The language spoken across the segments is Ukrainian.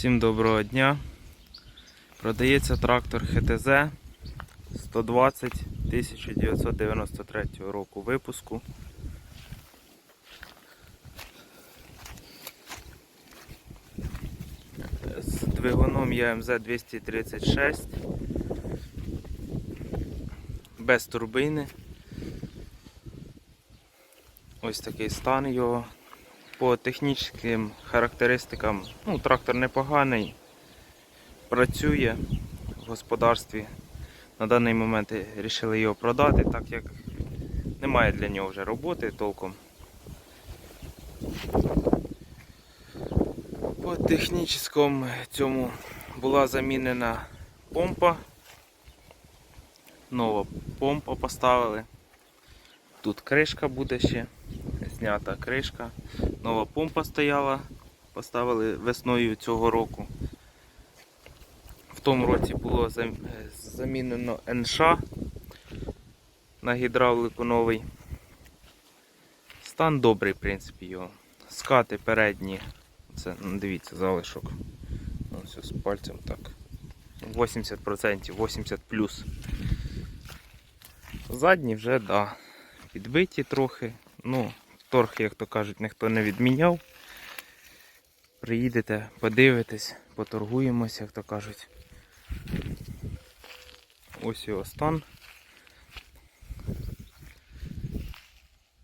Всім доброго дня. Продається трактор ХТЗ 120 1993 року випуску. З двигуном ЯМЗ 236 без турбини. Ось такий стан його. По технічним характеристикам, ну, трактор непоганий, працює в господарстві. На даний момент вирішили його продати, так як немає для нього вже роботи толком. По технічному цьому була замінена помпа. Нова помпа поставили. Тут кришка буде ще, знята кришка. Нова помпа стояла, поставили весною цього року. В тому році було е, замінено НШ на гідравлику новий. Стан добрий, в принципі, його. Скати передні. Це, ну, дивіться, залишок. Ну, все з пальцем так. 80%, 80 плюс. Задні вже, да, підбиті трохи. Ну, торг, як то кажуть, ніхто не відміняв. Приїдете, подивитесь, поторгуємося, як то кажуть. Ось його стан.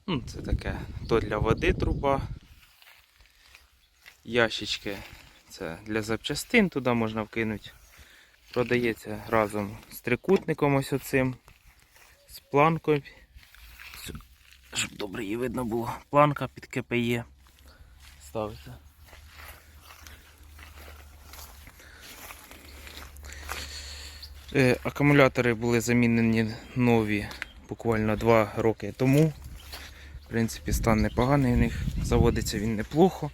Ну, це таке, то для води труба. Ящички це для запчастин, туди можна вкинути. Продається разом з трикутником ось оцим, з планкою. Щоб добре її видно було. Планка під КПЄ. Ставиться. Е, Акумулятори були замінені нові буквально 2 роки тому. В принципі, стан непоганий у них, заводиться він неплохо.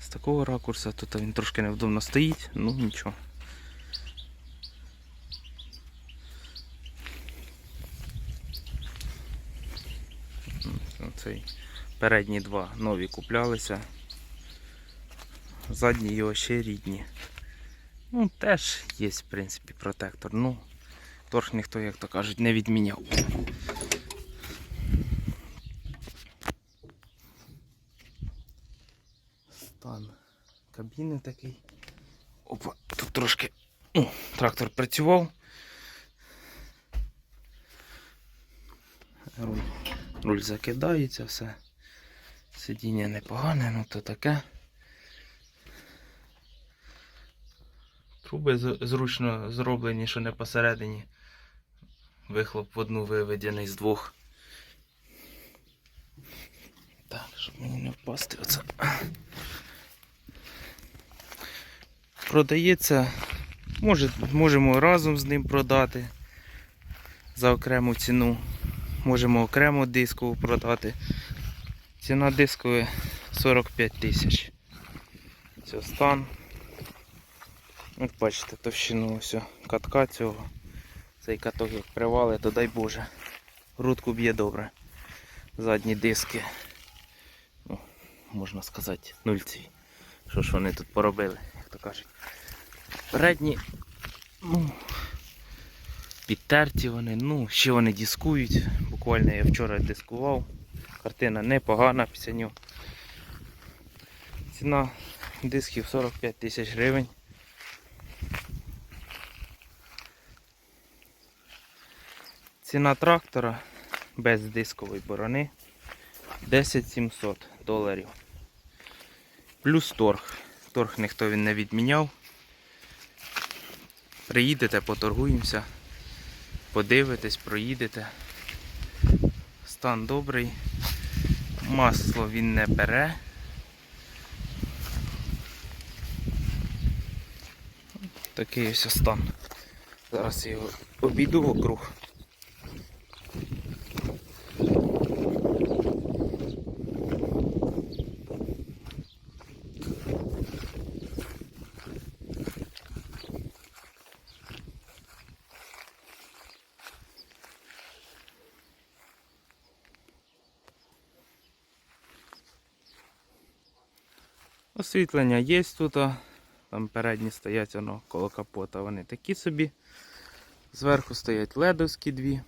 З такого ракурсу тут він трошки невдобно стоїть, ну нічого. Цей передні два нові куплялися. Задні його ще рідні. Ну, теж є, в принципі, протектор. Ну, торг ніхто, як то кажуть, не відміняв. Стан кабіни такий. Опа, тут трошки ну, трактор працював. Руль, руль закидається, все. Сидіння непогане, ну то таке. Труби зручно зроблені, що не посередині. Вихлоп в одну виведений з двох. Так, щоб мені не впасти оце. Продається. Може, можемо разом з ним продати за окрему ціну. Можемо окремо дискову продати. Ціна дискової 45 тисяч. Це стан. От бачите, товщину ось катка цього. Цей каток як привали, то дай Боже. Грудку б'є добре. Задні диски. Ну, можна сказати, нульці. Що ж вони тут поробили, як то кажуть. Передні, ну, підтерті вони, ну, ще вони дискують. Буквально я вчора дискував. Картина непогана після нього. Ціна дисків 45 тисяч гривень. Ціна трактора без дискової борони 10 700 доларів. Плюс торг. Торг ніхто він не відміняв. Приїдете, поторгуємося, подивитесь, проїдете. Стан добрий. Масло він не бере. Такий ось стан. Зараз я його обійду вокруг. Освітлення є тут. Там передні стоять воно коло капота. Вони такі собі. Зверху стоять ледовські дві.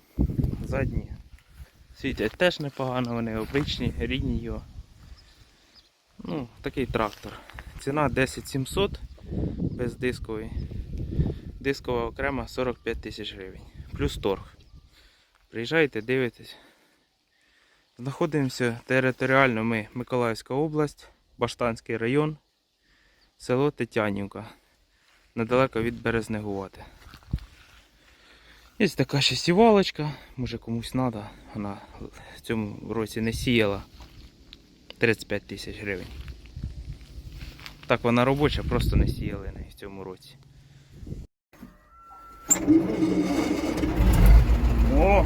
Задні. Світять теж непогано, вони обичні, рідні його. Ну, такий трактор. Ціна 10700 без дискової. Дискова окрема 45 тисяч гривень. Плюс торг. Приїжджайте, дивитесь. Знаходимося територіально ми Миколаївська область, Баштанський район, село Тетянівка. Недалеко від Березнегувати. Є така ще сівалочка, може комусь треба. Вона в цьому році не сіяла 35 тисяч гривень. Так вона робоча, просто не сіяли неї в цьому році. О!